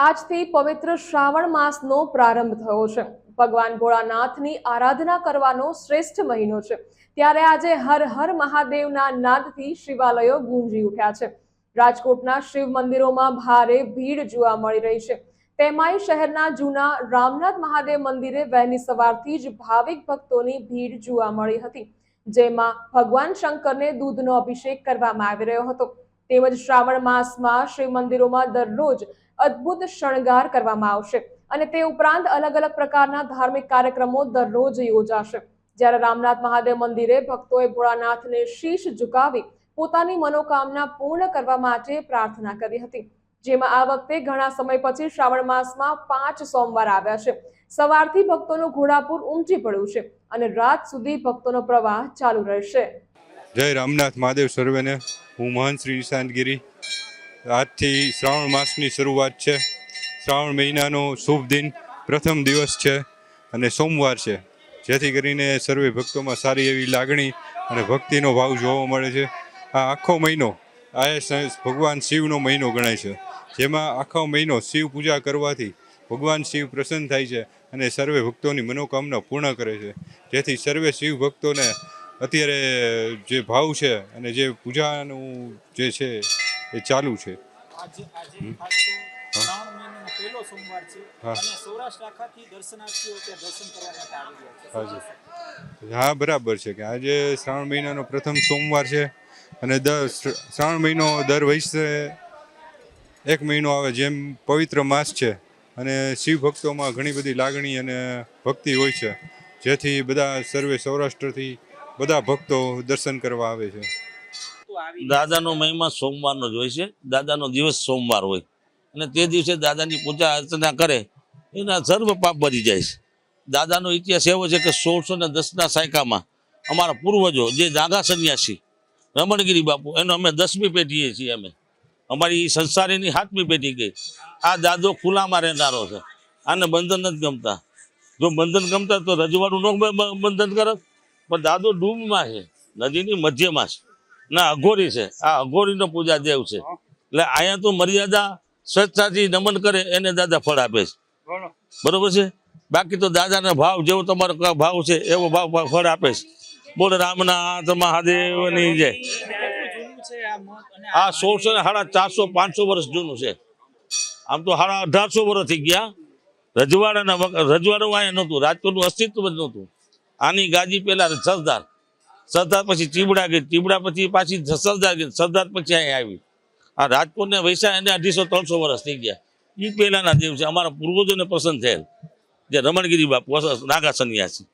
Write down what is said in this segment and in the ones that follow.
આજથી પવિત્ર શ્રાવણ માસનો પ્રારંભ થયો છે. ભગવાન ભોળાનાથની આરાધના કરવાનો શ્રેષ્ઠ મહિનો છે. ત્યારે આજે હર હર મહાદેવના નાદથી શિવાલયો ગુંજી ઉઠ્યા છે. રાજકોટના શિવ મંદિરોમાં ભારે ભીડ જોવા મળી રહી છે. તેમાંય શહેરના જૂના રામનાથ મહાદેવ મંદિરે વહેલી સવારથી જ ભાવિક ભક્તોની ભીડ જોવા મળી હતી. જેમાં ભગવાન શંકરને દૂધનો અભિષેક કરવામાં આવી રહ્યો હતો. તેમજ શ્રાવણ માસમાં શિવ મંદિરોમાં દરરોજ અદ્ભુત શણગાર કરવામાં આવશે અને તે ઉપરાંત અલગ અલગ પ્રકારના ધાર્મિક કાર્યક્રમો દરરોજ યોજાશે. જ્યારે રામનાથ મહાદેવ મંદિરે ભક્તોએ ભોળાનાથને શીશ ઝુકાવી પોતાની મનોકામના પૂર્ણ કરવા માટે પ્રાર્થના કરી હતી. જેમાં આ વખતે ઘણા સમય પછી શ્રાવણ માસમાં પાંચ સોમવાર આવ્યા છે. સવારથી ભક્તોનું ઘોડાપુર ઉમટી પડ્યું છે અને રાત સુધી ભક્તોનો પ્રવાહ ચાલુ રહેશે. જય રામનાથ મહાદેવ સર્વેને. હું મહંત શ્રી નિશાંતગીરી આજથી શ્રાવણ માસની શરૂઆત છે. શ્રાવણ મહિનાનો શુભ દિન, પ્રથમ દિવસ છે અને સોમવાર છે. જેથી કરીને સર્વે ભક્તોમાં સારી એવી લાગણી અને ભક્તિનો ભાવ જોવા મળે છે. આ આખો મહિનો આ ભગવાન શિવનો મહિનો ગણાય છે. જેમાં આખો મહિનો શિવ પૂજા કરવાથી ભગવાન શિવ પ્રસન્ન થાય છે અને સર્વે ભક્તોની મનોકામના પૂર્ણ કરે છે. જેથી સર્વે શિવ ભક્તોને અત્યારે જે ભાવ છે અને જે પૂજાનું જે છે એ ચાલુ છે. આજે આજે શ્રાવણ મહિનાનો પહેલો સોમવાર છે. હા. અને સૌરાષ્ટ્ર આખાથી દર્શનાર્થીઓ ત્યાં દર્શન કરવા માટે આવી રહ્યા છે. હા બરાબર છે કે આજે શ્રાવણ મહિનાનો પ્રથમ સોમવાર છે અને દર શ્રાવણ મહિનો દર વર્ષે એક મહિનો આવે જેમ પવિત્ર માસ છે અને શિવ ભક્તોમાં ઘણી બધી લાગણી અને ભક્તિ હોય છે. જેથી બધા સર્વે સૌરાષ્ટ્રથી બધા ભક્તો દર્શન કરવા આવે છે. દાદાનો મહિમા સોમવારનો જ હોય છે. દાદાનો દિવસ સોમવાર હોય. અને તે દિવસે દાદાની પૂજા અર્ચના કરે, એના સર્વ પાપ બની જાય છે. દાદાનો ઇતિહાસ એવો છે કે સોળસો ને દસના સાયકામાં અમારા પૂર્વજો જે નાગા સંન્યાસી, રમણગીરી બાપુ, એનો અમે દસમી પેઢીએ છીએ અમે. અમારી સંસારીની સાતમી પેઢી ગઈ. આ દાદો ખુલ્લામાં રહેનારો છે. આને બંધન નથી ગમતા. જો બંધન ગમતા તો રજવાડું ન બંધન કરત પણ દાદો ડૂબમાં છે નદીની મધ્યમાં છે. ના અઘોરી છે. આ અઘોરીનો પૂજા દેવ છે. એટલે અહીંયા તો મર્યાદા સ્વચ્છતાથી નમન કરે એને દાદા ફળ આપે છે. બરોબર. છે? બાકી તો દાદાના ભાવ જેવો તમારો ભાવ છે એવો ભાવ ફળ આપે છે. બોલ રામનાથ મહાદેવની જય. આ સોળસો ને સાડા ચારસો પાંચસો વર્ષ જૂનું છે. આમ તો સાડા અઢારસો વર્ષ થઈ ગયા. રજવાડાના રજવાડું અહીંયા નહોતું રાજકોટનું અસ્તિત્વ જ નહોતું. આની ગાદી પેલા સરદાર. સરદાર પછી ચીબડા ગઈ. ચીબડા પછી પાછી સરદાર ગઈ. સરદાર પછી અહીં આવી. આ રાજકોટને વૈસા એને અઢીસો ત્રણસો વર્ષ થઈ ગયા. એ પહેલાના દેવ છે. અમારા પૂર્વજોને પસંદ થયેલ. જે રમણગીરી બાપુ નાગા સન્યાસી.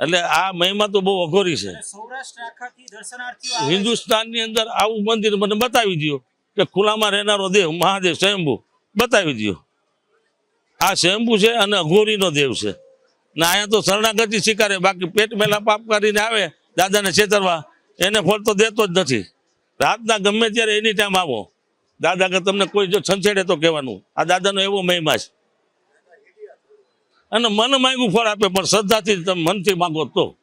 એટલે આ મહિમા તો બહુ અઘોરી છે. હિન્દુસ્તાનની અંદર આવું મંદિર મને બતાવી દો કે ખુલ્લામાં રહેનારો દેવ મહાદેવ સ્વયંભુ. બતાવી દો આ સ્વયંભુ છે અને અઘોરીનો દેવ છે. ને અહીંયા તો શરણાગતિ સ્વીકારે, બાકી પેટ મેલા પાપ કરીને આવે, દાદાને છેતરવા, એને ફળ તો દેતો જ નથી. રાતના ગમે ત્યારે એની ટાઈમ આવો. દાદા કે તમને કોઈ જો છંછેડે તો કહેવાનું. આ દાદાનો એવો મહિમા છે. અને મન માંગ્યું ફળ આપે, પણ શ્રદ્ધાથી તમે મનથી માગો તો.